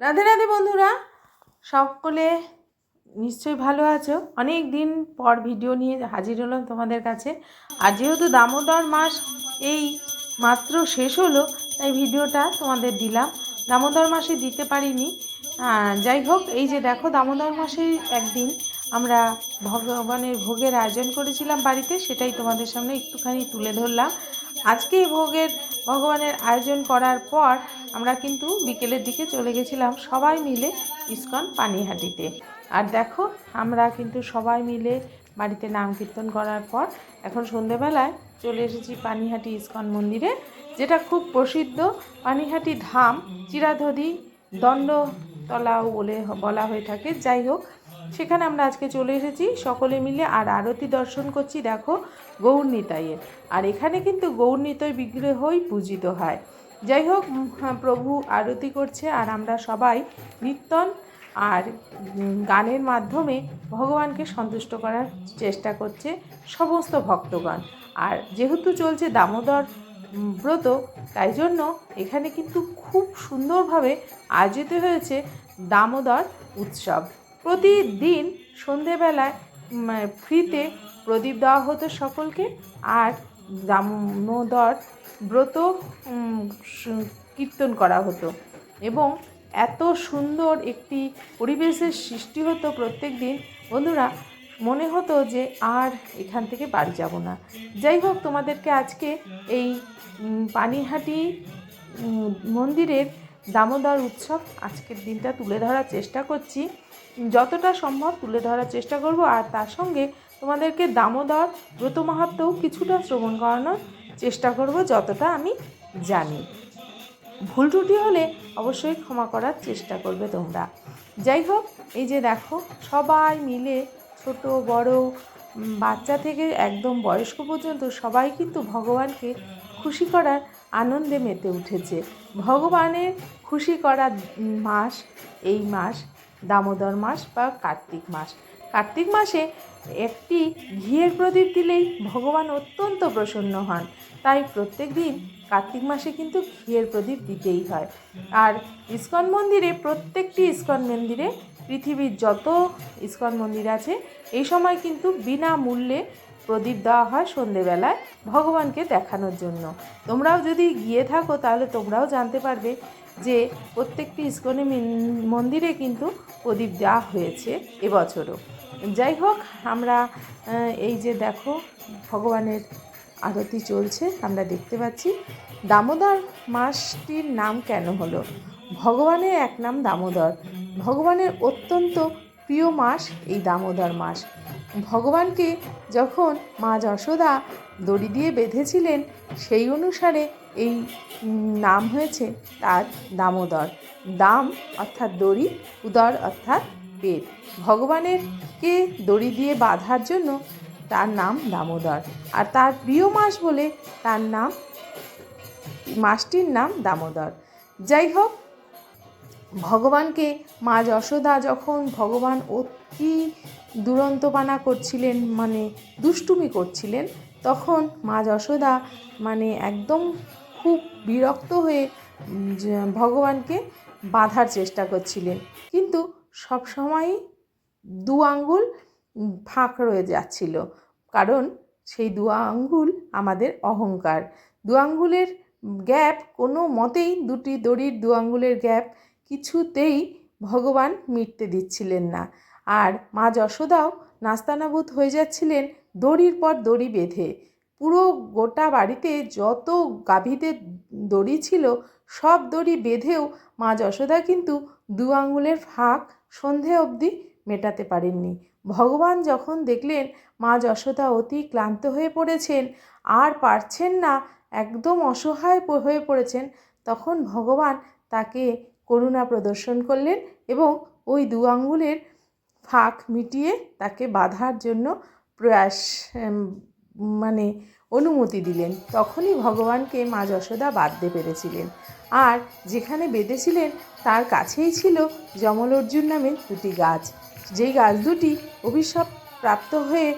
রাধে রাধে বন্ধুরা, সকলে নিশ্চয়ই ভালো আছো। অনেক দিন পর ভিডিও নিয়ে হাজির হলাম তোমাদের কাছে। আর যেহেতু দামোদর মাস, এই মাত্র শেষ হলো, তাই ভিডিওটা তোমাদের দিলাম। দামোদর মাসে দিতে পারিনি। যাই হোক, এই যে দেখো, দামোদর মাসে একদিন আমরা ভগবানের ভোগের আয়োজন করেছিলাম বাড়িতে, সেটাই তোমাদের সামনে একটুখানি তুলে ধরলাম। আজকে এই ভোগের, ভগবানের আয়োজন করার পর আমরা কিন্তু বিকেলের দিকে চলে গেছিলাম সবাই মিলে ইস্কন পানিহাটিতে। আর দেখো, আমরা কিন্তু সবাই মিলে বাড়িতে নাম কীর্তন করার পর এখন সন্ধেবেলায় চলে এসেছি পানিহাটি ইস্কন মন্দিরে, যেটা খুব প্রসিদ্ধ। পানিহাটি ধাম, চিরাধরি, দণ্ডতলাও বলে বলা হয়ে থাকে। যাই হোক, সেখানে আমরা আজকে চলে এসেছি। সকলে মিলে আর আরতি দর্শন করছি, দেখো, গৌর নিতাইয়ের। আর এখানে কিন্তু গৌর নিতাই বিগ্রহই পূজিত হয়। যাই হোক প্রভু আরতি করছে আর আমরা সবাই কীর্তন আর গানের মাধ্যমে ভগবানকে সন্তুষ্ট করার চেষ্টা করছে সমস্ত ভক্তগণ। আর যেহেতু চলছে দামোদর ব্রত, তাই জন্য এখানে কিন্তু খুব সুন্দরভাবে আয়োজিত হয়েছে দামোদর উৎসব। প্রতিদিন সন্ধেবেলায় ফ্রিতে প্রদীপ দেওয়া হতো সকলকে আর দামোদর ব্রত কীর্তন করা হতো। এবং এত সুন্দর একটি পরিবেশের সৃষ্টি হতো প্রত্যেক দিন বন্ধুরা, মনে হতো যে আর এখান থেকে বাড়ি যাব না। যাই হোক, তোমাদেরকে আজকে এই পানিহাটি মন্দিরের দামোদর উৎসব আজকের দিনটা তুলে ধরার চেষ্টা করছি। যতটা সম্ভব তুলে ধরার চেষ্টা করব আর তার সঙ্গে তোমাদেরকে দামোদর ব্রত মাহাত্মেও কিছুটা শ্রবণ করানোর চেষ্টা করব, যতটা আমি জানি। ভুল ত্রুটি হলে অবশ্যই ক্ষমা করার চেষ্টা করবে তোমরা। যাই হোক, এই যে দেখো, সবাই মিলে ছোট, বড় বাচ্চা থেকে একদম বয়স্ক পর্যন্ত সবাই কিন্তু ভগবানকে খুশি করার আনন্দে মেতে উঠেছে। ভগবানের খুশি করার মাস এই মাস দামোদর মাস বা কার্তিক মাস। কার্তিক মাসে একটি ঘিয়ের প্রদীপ দিলেই ভগবান অত্যন্ত প্রসন্ন হন। তাই প্রত্যেক দিন কার্তিক মাসে কিন্তু ঘিয়ের প্রদীপ দিতেই হয়। আর ইস্কন মন্দিরে, প্রত্যেকটি ইস্কন মন্দিরে, পৃথিবীর যত ইস্কন মন্দির আছে, এই সময় কিন্তু বিনামূল্যে প্রদীপ দেওয়া হয় সন্ধেবেলায় ভগবানকে দেখানোর জন্য। তোমরাও যদি গিয়ে থাকো, তাহলে তোমরাও জানতে পারবে যে প্রত্যেকটি ইস্কনে মন্দিরে কিন্তু প্রদীপ দেওয়া হয়েছে এবছরও। যাই হোক, আমরা এই যে দেখো, ভগবানের আরতি চলছে, আমরা দেখতে পাচ্ছি। দামোদর মাসটির নাম কেন হলো? ভগবানের এক নাম দামোদর। ভগবানের অত্যন্ত প্রিয় মাস এই দামোদর মাস। ভগবানকে যখন মা যশোদা দড়ি দিয়ে বেঁধেছিলেন, সেই অনুসারে এই নাম হয়েছে তার দামোদর। দাম অর্থাৎ দড়ি, উদর অর্থাৎ পেট ভগবানের কে দড়ি দিয়ে বাঁধার জন্য তার নাম দামোদর। আর তার প্রিয় মাস বলে তার নাম, মাসটির নাম দামোদর। যাই হোক, ভগবানকে মা যশোদা যখন ভগবান অতি দুরন্তপানা করছিলেন মানে দুষ্টুমি করছিলেন, তখন মা যশোদা মানে একদম খুব বিরক্ত হয়ে ভগবানকে বাঁধার চেষ্টা করছিলেন। কিন্তু সব সময়ই দু আঙ্গুল ফাঁক রয়ে যাচ্ছিল। কারণ সেই দু আঙ্গুল আমাদের অহংকার। দু আঙ্গুলের গ্যাপ কোনো মতেই দুটি দড়ির দু আঙ্গুলের গ্যাপ কিছুতেই ভগবান মিটতে দিচ্ছিলেন না। আর মা যশোদাও নাস্তানাবুদ হয়ে যাচ্ছিলেন দড়ির পর দড়ি বেঁধে। পুরো গোটা বাড়িতে যত গাভীদের দড়ি ছিল, সব দড়ি বেঁধেও মা যশোদা কিন্তু দু আঙ্গুলের ফাঁক সন্ধে অবধি মেটাতে পারেননি। ভগবান যখন দেখলেন মা যশোদা অতি ক্লান্ত হয়ে পড়েছেন, আর পারছেন না, একদম অসহায় হয়ে পড়েছেন, তখন ভগবান তাকে করুণা প্রদর্শন করলেন এবং ওই দু আঙ্গুলের ফাঁক মিটিয়ে তাকে বাঁধার জন্য প্রয়াস মানে অনুমতি দিলেন। তখনই ভগবানকে মা যশোদা বাঁধতে পেরেছিলেন। আর যেখানে বেঁধেছিলেন তার কাছেই ছিল যমল অর্জুন নামে দুটি গাছ। যেই গাছ দুটি অভিশাপ প্রাপ্ত হয়ে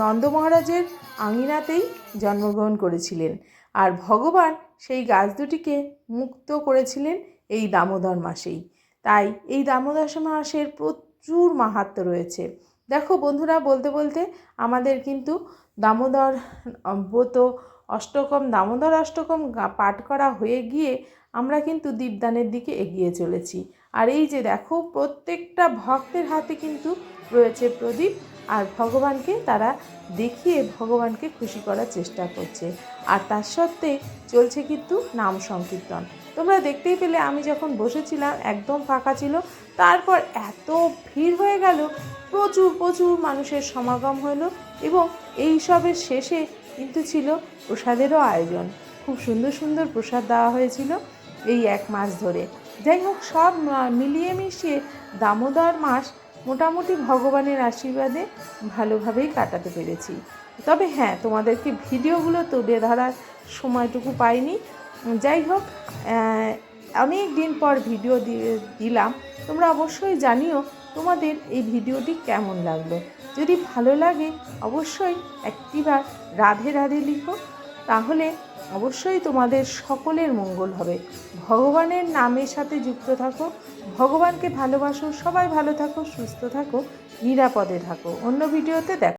নন্দ মহারাজের আঙিনাতেই জন্মগ্রহণ করেছিলেন। আর ভগবান সেই গাছ দুটিকে মুক্ত করেছিলেন এই দামোদর মাসেই। তাই এই দামোদর মাসের প্রচুর মাহাত্ম্য রয়েছে। দেখো বন্ধুরা, বলতে বলতে আমাদের কিন্তু দামোদর ব্রত অষ্টকম, দামোদর, অষ্টকম পাঠ করা হয়ে গিয়ে আমরা কিন্তু দীপদানের দিকে এগিয়ে চলেছি। আর এই যে দেখো, প্রত্যেকটা ভক্তের হাতে কিন্তু রয়েছে প্রদীপ, আর ভগবানকে তারা দেখিয়ে ভগবানকে খুশি করার চেষ্টা করছে। আর তার সত্ত্বে চলছে কিন্তু নাম সংকীর্তন। তোমরা দেখতেই পেলে, আমি যখন বসেছিলাম, একদম ফাঁকা ছিল, তারপর এত ভিড় হয়ে গেল, প্রচুর প্রচুর মানুষের সমাগম হলো এবং এই সবের শেষে কিন্তু ছিল প্রসাদেরও আয়োজন। খুব সুন্দর সুন্দর প্রসাদ দেওয়া হয়েছিল। এই এক মাস ধরে। যাই হোক, সব মিলিয়ে মিশিয়ে দামোদর মাস মোটামুটি ভগবানের আশীর্বাদে ভালোভাবেই কাটাতে পেরেছি। তবে হ্যাঁ তোমাদেরকে ভিডিওগুলো তুলে ধরার সময়টুকু পাইনি। যাই হোক অনেক দিন পর ভিডিও দিলাম। তোমরা অবশ্যই জানিও তোমাদের এই ভিডিওটি কেমন লাগল। যদি ভালো লাগে, অবশ্যই একটিবার রাধে রাধে লিখো। তাহলে অবশ্যই তোমাদের সকলের মঙ্গল হবে। ভগবানের নামের সাথে যুক্ত থাকো, ভগবানকে ভালোবাসো, সবাই ভালো থাকো, সুস্থ থাকো, নিরাপদে থাকো। অন্য ভিডিওতে দেখো